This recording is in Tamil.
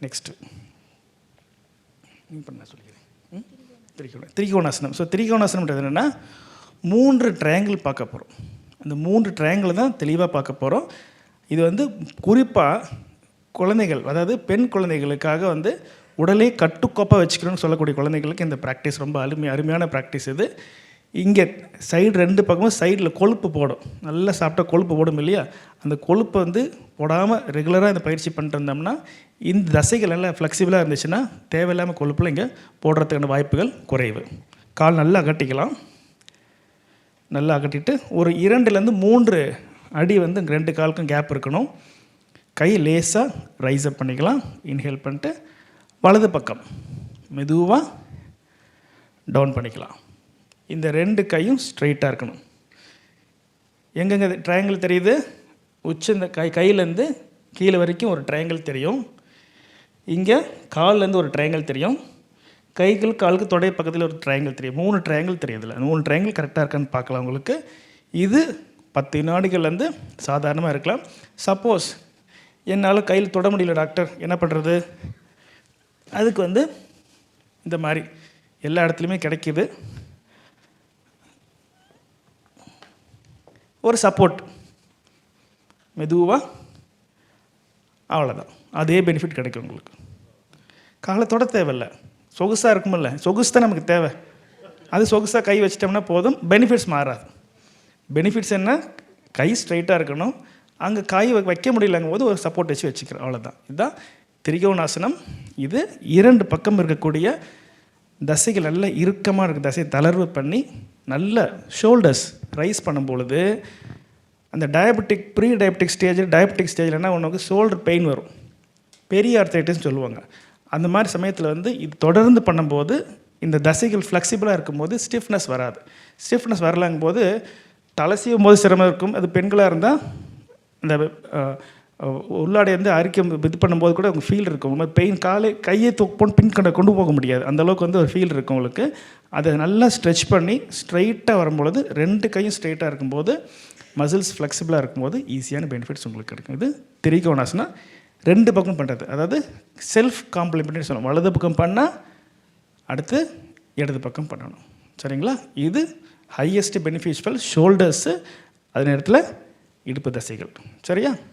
நெக்ஸ்ட்டு நான் சொல்லிக்கிறேன். ம்? திரிகோண திரிகோணாசனம். ஸோ திரிகோணாசனம்ன்றது என்னென்னா மூன்று ட்ரையாங்கிள் பார்க்க போகிறோம் அந்த மூன்று ட்ரையாங்கிள் தான் தெளிவாக பார்க்க போகிறோம் இது வந்து குறிப்பாக குழந்தைகள் அதாவது பெண் குழந்தைகளுக்காக வந்து உடலே கட்டுக்கோப்பாக வச்சுக்கணும்னு சொல்லக்கூடிய குழந்தைகளுக்கு இந்த ப்ராக்டிஸ் ரொம்ப அருமை அருமையான ப்ராக்டிஸ் இது. இங்கே சைடு ரெண்டு பக்கமும் சைடில் கொழுப்பு போடும். நல்லா சாப்பிட்டா கொழுப்பு போடும் இல்லையா? அந்த கொழுப்பை வந்து போடாமல் ரெகுலராக இந்த பயிற்சி பண்ணிட்டு இருந்தோம்னா இந்த தசைகள் எல்லாம் ஃப்ளெக்சிபிளாக இருந்துச்சுன்னா தேவையில்லாமல் கொழுப்பில் இங்கே போடுறதுக்கான வாய்ப்புகள் குறைவு. கால் நல்லா அகட்டிக்கலாம். நல்லா அகட்டிட்டு ஒரு இரண்டுலேருந்து மூன்று அடி வந்து ரெண்டு காலுக்கும் கேப் இருக்கணும். கை லேசாக ரைஸ் அப் பண்ணிக்கலாம். இன்ஹேல் பண்ணிட்டு வலது பக்கம் மெதுவாக டவுன் பண்ணிக்கலாம். இந்த ரெண்டு கையும் ஸ்ட்ரைட்டாக இருக்கணும். எங்கெங்க ட்ரையாங்கிள் தெரியுது? உச்ச இந்த கை கையிலேருந்து கீழே வரைக்கும் ஒரு ட்ரையாங்கிள் தெரியும். இங்கே கால்லேருந்து ஒரு ட்ரையாங்கிள் தெரியும். கைகள் காலுக்கு தொடை பக்கத்தில் ஒரு ட்ரையாங்கிள் தெரியும். மூணு ட்ரையாங்கிள் தெரியுதுல மூணு ட்ரையாங்கிள் கரெக்டாக இருக்கான்னு பார்க்கலாம் உங்களுக்கு. இது பத்து வினாடிகள்லேருந்து சாதாரணமாக இருக்கலாம். சப்போஸ் என்னால் கையில் தொட முடியல டாக்டர் என்ன பண்ணுறது அதுக்கு வந்து இந்த மாதிரி எல்லா இடத்துலையுமே கிடைக்கிது. ஒரு சப்போர்ட் மெதுவாக அவ்வளோதான் அதே பெனிஃபிட் கிடைக்கும் உங்களுக்கு. காலத்தோட தேவையில்ல. சொகுசாக இருக்குமில்ல. சொகுசு தான் நமக்கு தேவை. அது சொகுசாக கை வச்சிட்டோம்னா போதும். பெனிஃபிட்ஸ் மாறாது. பெனிஃபிட்ஸ் என்ன? கை ஸ்ட்ரைட்டாக இருக்கணும். அங்கே காய் வைக்க முடியலங்கும் போது ஒரு சப்போர்ட் வச்சு வச்சுக்கிறோம் அவ்வளோதான் இதுதான் திரிகோணாசனம். இது இரண்டு பக்கம் இருக்கக்கூடிய தசைகள் நல்ல இறுக்கமாக இருக்குது தசையை தளர்வு பண்ணி நல்ல ஷோல்டர்ஸ் ரைஸ் பண்ணும் பொழுது அந்த diabetic pre diabetic stage diabetic ஸ்டேஜில் என்ன உனக்கு ஷோல்டர் பெயின் வரும். பெரிய ஆர்த்தைட்டிஸ் சொல்லுவாங்க. அந்த மாதிரி சமயத்தில் வந்து இது தொடர்ந்து பண்ணும்போது இந்த தசைகள் ஃப்ளெக்சிபிளாக இருக்கும்போது ஸ்டிஃப்னஸ் வராது. ஸ்டிஃப்னஸ் வரலங்கும் போது தலை செய்யும் போது சிரமம் இருக்கும். அது பெண்களாக இருந்தால் இந்த உள்ளாடை வந்து அரிக்க இது பண்ணும்போது கூட உங்களுக்கு ஃபீல் இருக்கும். ஒரு மாதிரி பெயின் காலை கையை தூக்கி பின் கண்டை கொண்டு போக முடியாது. அந்தளவுக்கு வந்து ஒரு ஃபீல் இருக்கும் உங்களுக்கு. அதை நல்லா ஸ்ட்ரெச் பண்ணி ஸ்ட்ரைட்டாக வரும்பொழுது ரெண்டு கையும் ஸ்ட்ரைட்டாக இருக்கும்போது மசில்ஸ் ஃப்ளெக்சிபிளாக இருக்கும்போது ஈஸியான பெனிஃபிட்ஸ் உங்களுக்கு கிடைக்கும். இது திரிகோணாசனா ரெண்டு பக்கம் பண்ணுறது அதாவது செல்ஃப் காம்ப்ளிமெண்ட்னு சொல்லணும் வலது பக்கம் பண்ணால் அடுத்து இடது பக்கம் பண்ணணும். சரிங்களா? இது ஹையஸ்ட் பெனிஃபிஷியல் ஷோல்டர்ஸு அதே நேரத்தில் இடுப்பு தசைகள். சரியா?